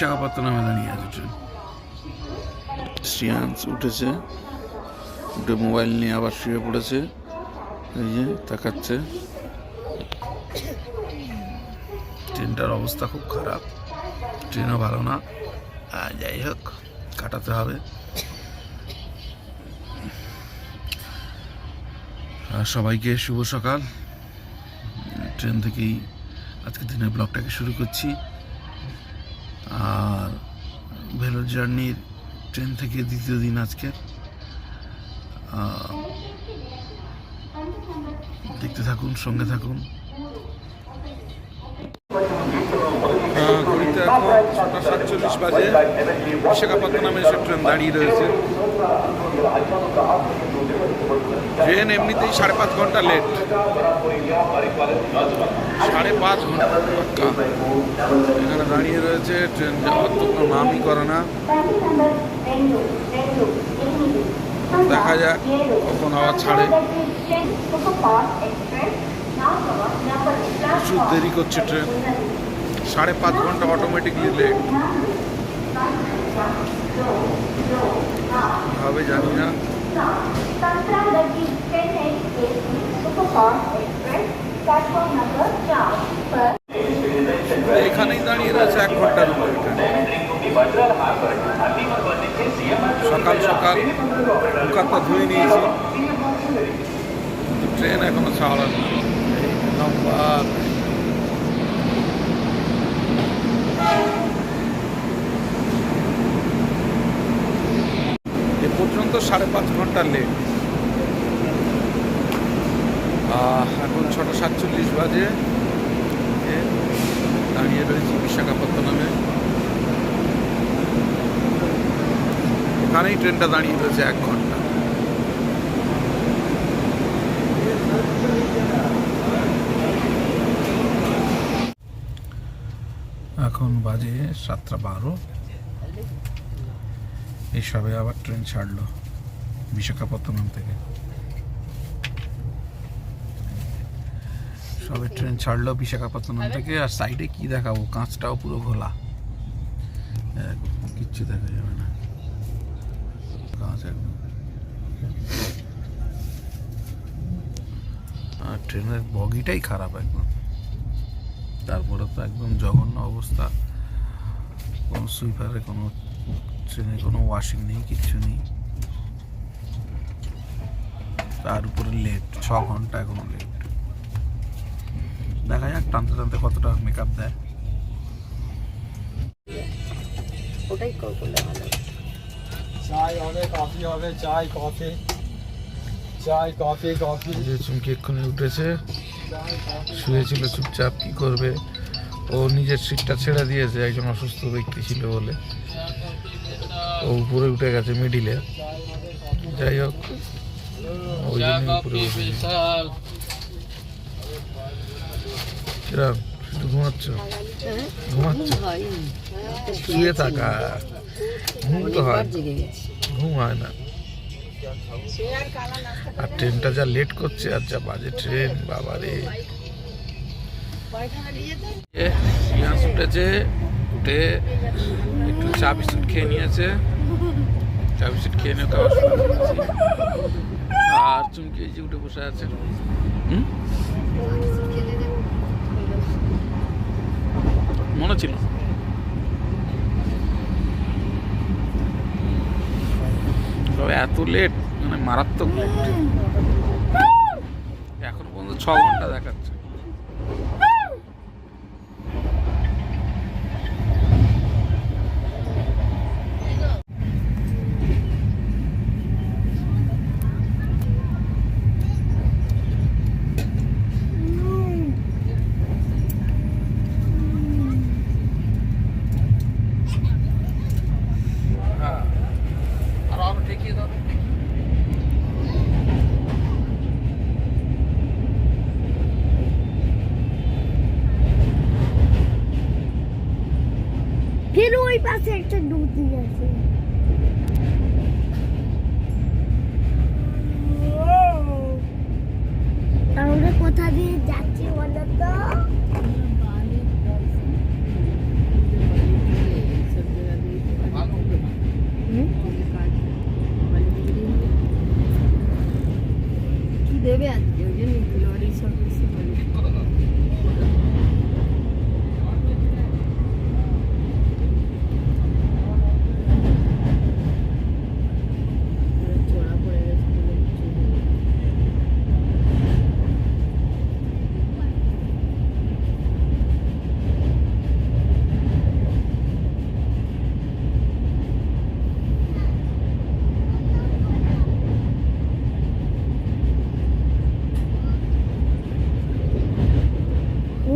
বিশাখাপত্তনমে দাঁড়িয়ে আছে ট্রেন শ্রিয়াংশ উঠেছে। উঠে মোবাইল নিয়ে আবার শুয়ে পড়েছে। এই যে তাকাচ্ছে। ট্রেনটার অবস্থা খুব খারাপ। ট্রেনও ভালো না। আর যাই হোক কাটাতে হবে। আর সবাইকে শুভ সকাল। ট্রেন থেকেই আজকের দিনের ব্লগটাকে শুরু করছি। আর ভেলোর জার্নির ট্রেন থেকে দ্বিতীয় দিন আজকের দেখতে থাকুন, সঙ্গে থাকুন। ঘড়িতে ছটা সাতচল্লিশ বাজে। বিশাখাপত্তনমে এসে ট্রেন দাঁড়িয়ে রয়েছে। ট্রেন এমনিতেই সাড়ে পাঁচ ঘণ্টা লেট সাড়ে পাঁচ ঘণ্টা। এখানে দাঁড়িয়ে রয়েছে ট্রেন যাওয়ার তো কোনো নামই করে না। দেখা যাক কখন আবার ছাড়ে। প্রচুর দেরি করছে ট্রেন। সাড়ে পাঁচ ঘণ্টা অটোমেটিকলি লেট হবে জানি না। এখানেই দাঁড়িয়ে রয়েছে এক ঘণ্টার সকাল সকাল মুখাত্তা ধুয়ে নিয়েছি। ট্রেন এখনও ছাড়া না পর্যন্ত সাড়ে পাঁচ ঘণ্টা লেট এখন ছটা সাতচল্লিশ বাজে। দাঁড়িয়ে রয়েছি বিশাখাপত্তনমে। এখানেই ট্রেনটা দাঁড়িয়ে রয়েছে এক ঘণ্টা। এখন বাজে সাতটা বারো। এই সবে আবার ট্রেন ছাড়লো বিশাখাপত্তনম থেকে। সবে ট্রেন ছাড়লো বিশাখাপত্তনম থেকে আর সাইডে কি দেখাবো? কাঁচটাও পুরো ঘোলা। কিচ্ছু দেখা যাবে না। কাঁচ একদম। আর ট্রেনের বগিটাই খারাপ একদম। তারপরে তো একদম জঘন্য অবস্থা। কোনো সুইপারে কোনো ট্রেনে কোনো ওয়াশিং নেই কিচ্ছু নেই। তার উপরে লেট ছ ঘণ্টা এখনও লেট দেখা যাক টানতে টানতে কতটা মেকআপ দেয়। ওটাই করলে ভালো চাই হবে কফি হবে চাই কফি চাই কফি কফি যে চুমকি এক্ষুনি উঠেছে। শুয়েছিল চুপচাপ কি করবে? ও নিজের সিটটা ছেড়ে দিয়েছে একজন অসুস্থ ব্যক্তি ছিল বলে। ও উপরে উঠে গেছে মিডিলে যাই হোক ওই জন্য উপরে উঠে কিরম শুধু ঘুমাচ্ছ? ঘুমাচ্ছ? শুয়ে থাকা। ঘুম তো হয়। ঘুম হয় না। আর ট্রেনটা যা লেট করছে আর যা বাজে ট্রেন বাবা রে উঠেছে উঠে একটু চা বিস্কুট খেয়ে নিয়েছে। চা বিস্কুট খেয়ে নিয়ে খাওয়া শুরু করেছি। আর চুমকি এই যে উঠে বসে আছে? মনে ছিল। তবে এত লেট মানে মারাত্মক লেট এখনও পর্যন্ত ছ ঘণ্টা দেখাচ্ছে হ্যাঁ আর আরও ঠেকিয়ে দাও ফের ওই পাশে একটা নদী আছে তাহলে কোথা দিয়ে যাচ্ছে বলো তো দেবে আজকে ওই জন্য লরি সব কিছু বলে চড়া পড়ে গেছে বলে কিছু নেই। ও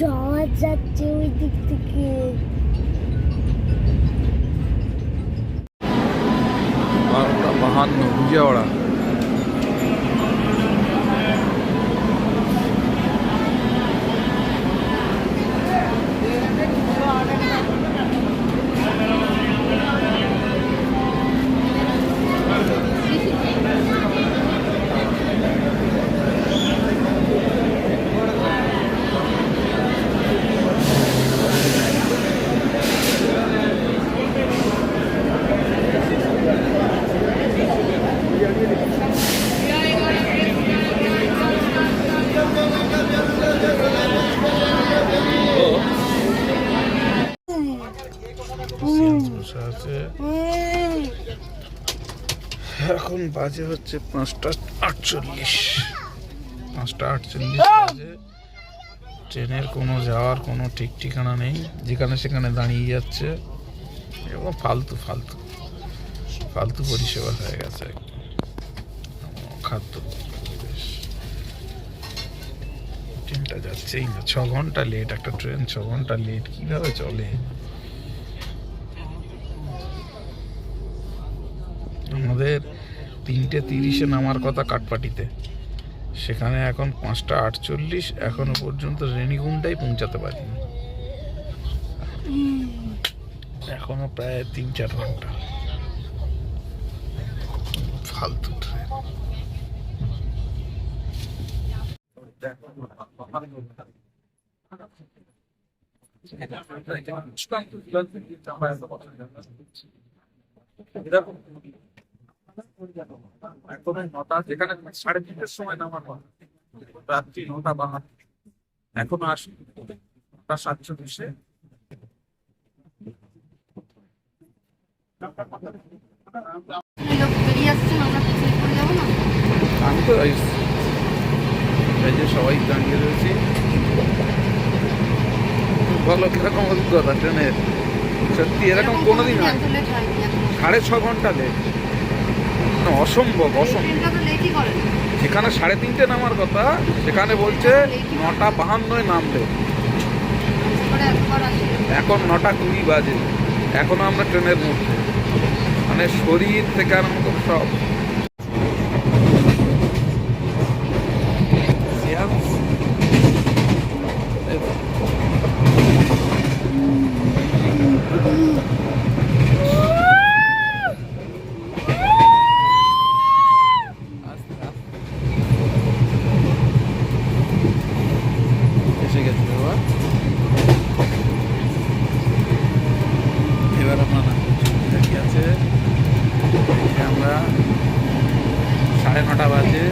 যাওয়া যাচ্ছে ওই দিক থেকে। বাহান্ন বিজয়ওয়াড়া এখন বাজে হচ্ছে পাঁচটা আটচল্লিশ। পাঁচটা আটচল্লিশ বাজে। ট্রেনের কোনো যাওয়ার কোনো ঠিক ঠিকানা নেই। যেখানে সেখানে দাঁড়িয়ে যাচ্ছে। এবং ফালতু ফালতু। ফালতু পরিষেবা হয়ে গেছে খাদ্য। ট্রেনটা যাচ্ছেই না। ছ ঘণ্টা লেট একটা ট্রেন ছ ঘণ্টা লেট কীভাবে চলে? তিনটে তিরিশে নামার কথা কাটপাটিতে। সেখানে এখন পাঁচটা আটচল্লিশ, এখনও পর্যন্ত রেনিগুন্ডাই পৌঁছাতে পারিনি। এখনও প্রায় তিন চার ঘণ্টা। ফালতু ট্রেন সাড়ে তিনটের সময় রাত্রি নটা এখনও নটা সাতচল্লিশে তো এই- যে সবাই দাঁড়িয়ে রয়েছি। বলো কীরকম অভিজ্ঞতা, ট্রেনের। সত্যি, এরকম কোনোদিন। সাড়ে ছ ঘণ্টা লেট অসম্ভব অসম্ভব। করে যেখানে সাড়ে তিনটে নামার কথা সেখানে বলছে নটা বাহান্নয় নামবে। এখন নটা কুড়ি বাজে। এখনও আমরা ট্রেনের মধ্যে। মানে শরীর থেকে আরম্ভ সব এসে গেছে বাবা এবার আমরা নামছি কি আছে এই যে আমরা সাড়ে নটা বাজে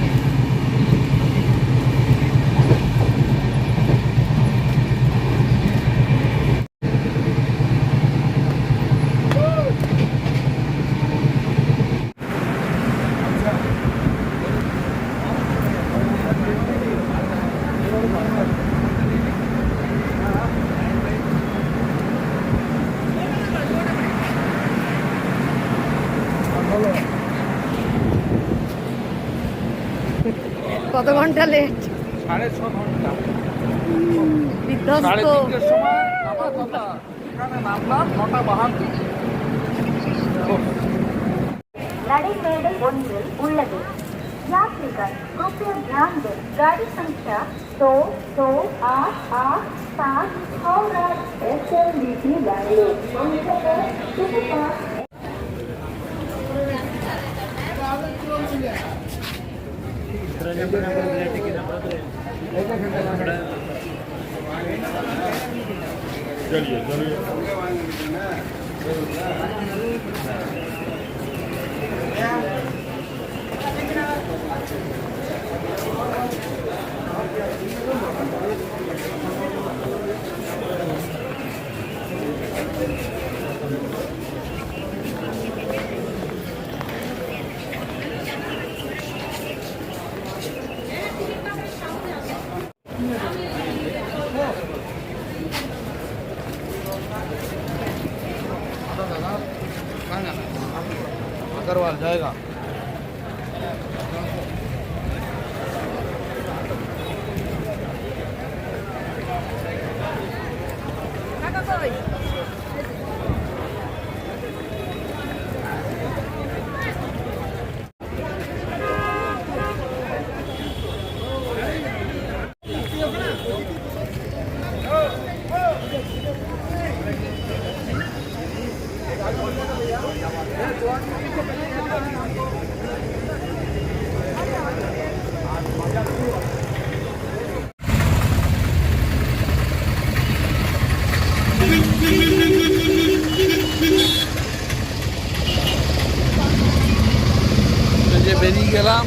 কত ঘন্টা লেট সাড়ে ছ ঘন্টা সাড়ে বিধ্বস্ত তিনটের সময় নামার কথা এখানে নামলাম নটা বাহান্ন நடைமேடை ஒன்றில் உள்ளது யாத்ரிகர் कृपया ध्यान दें गाड़ी संख्या दो दो आठ आठ सात Howrah S L D T Bangalore चलिए चलिए Yeah. अग्रवाल जाएगा বেরিয়ে গেলাম।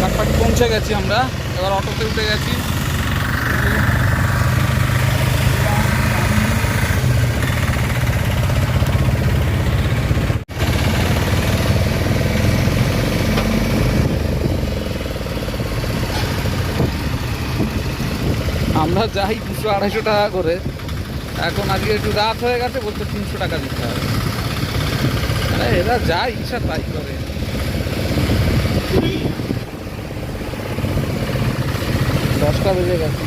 কাটপাট পৌঁছে গেছি আমরা। এবার অটোতে উঠে গেছি। আমরা যাই দুশো আড়াইশো টাকা করে। এখন আজকে একটু রাত হয়ে গেছে বলতে তিনশো টাকা দিতে হবে। এরা যা ইচ্ছা তাই করে। দশটা বেজে গেছে।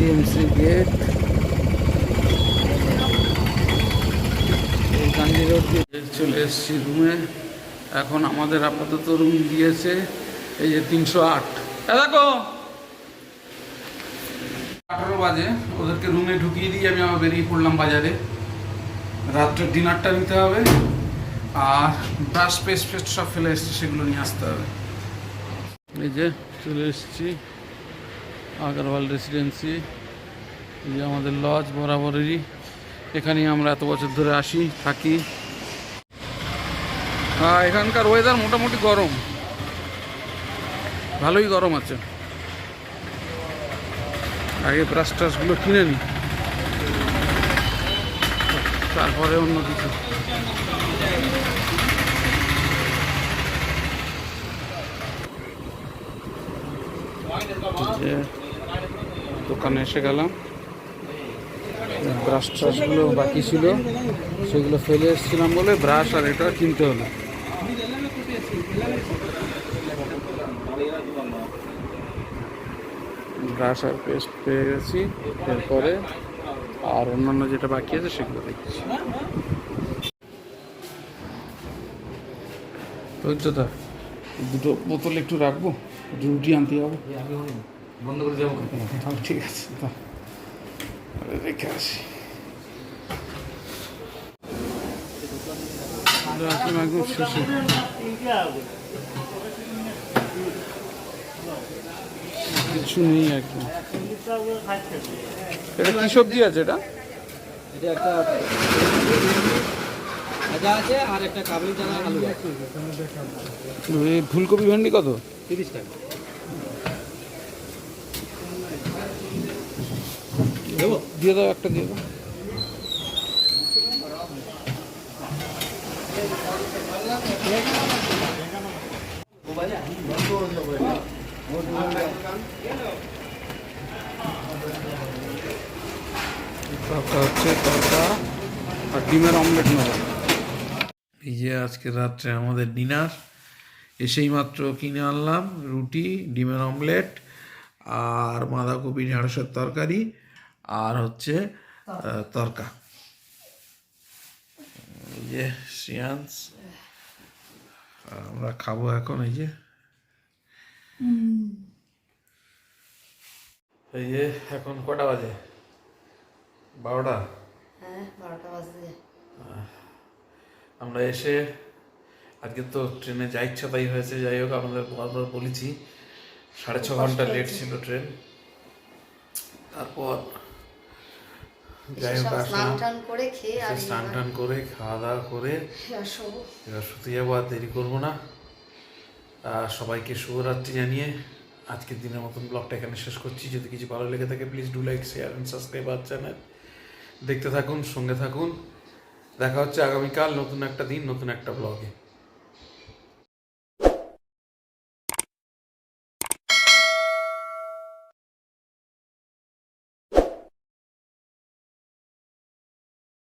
সিএমসি গেট চলে এসেছি রুমে এখন আমাদের আপাতত রুম দিয়েছে এই যে তিনশো আট। দেখো, আঠারো বাজে, ওদেরকে রুমে ঢুকিয়ে দিয়ে আমি আবার বেরিয়ে পড়লাম বাজারে। রাত্রের ডিনারটা নিতে হবে, আর ব্রাশ পেস্ট ফেস্ট সব ফেলে এসেছি, সেগুলো নিয়ে আসতে হবে। এই যে চলে এসেছি। আগরওয়াল রেসিডেন্সি এই যে আমাদের লজ বরাবরেরই। এখানেই আমরা এত বছর ধরে আসি, থাকি। হ্যাঁ এখানকার ওয়েদার মোটামুটি গরম। ভালোই গরম আছে। আগে ব্রাশ টাশগুলো কিনে নি। তারপরে অন্য কিছু। যে দোকানে এসে গেলাম। ব্রাশ টাশগুলো বাকি ছিল, সেগুলো ফেলে এসেছিলাম বলে ব্রাশ আর এটা কিনতে হলো। ব্রাশ আর পেস্ট পেয়ে গেছি, এরপরে আর অন্যান্য যেটা বাকি আছে সেগুলো দেখছি। দুটো বোতল একটু রাখব, রুটি আনতে যাব। বন্ধ করে যাব ঠিক আছে। রেখে আসি। একদম শেষে কিছু নেই একদম এটা কি সবজি আছে এটা? এটা একটা ভাজা আছে আর একটা কাবলি চানা আলু আছে। ফুলকপি ভেন্ডি কত? তিরিশ টাকা। দিয়ে দাও একটা, দিয়ে দাও। হচ্ছে তরকা আর ডিমের অমলেট নেব। এই যে আজকে রাত্রে আমাদের ডিনার, এসেই মাত্র কিনে আনলাম রুটি, ডিমের অমলেট আর বাঁধাকপি, ঢেঁড়সের তরকারি। আর হচ্ছে তরকা। এই যে সিয়ান্স। আমরা খাব এখন এই যে। এই যে এখন কটা বাজে? বারোটা? হ্যাঁ আমরা এসে আজকে তো ট্রেনে যা ইচ্ছা তাই হয়েছে। যাই হোক আমাদের বারবার বলেছি সাড়ে ছ ঘণ্টা লেট ছিল ট্রেন। তারপর স্নান টান করে খেয়ে আর স্নান টান করে খাওয়া দাওয়া করে। এবার শুতে যাব আর দেরি করব না। আর সবাইকে শুভরাত্রি জানিয়ে আজকের দিনের মতন ব্লগটা এখানে শেষ করছি। যদি কিছু ভালো লেগে থাকে please do like share and subscribe R channel দেখতে থাকুন সঙ্গে থাকুন। দেখা হচ্ছে আগামীকাল নতুন একটা দিন নতুন একটা ব্লগে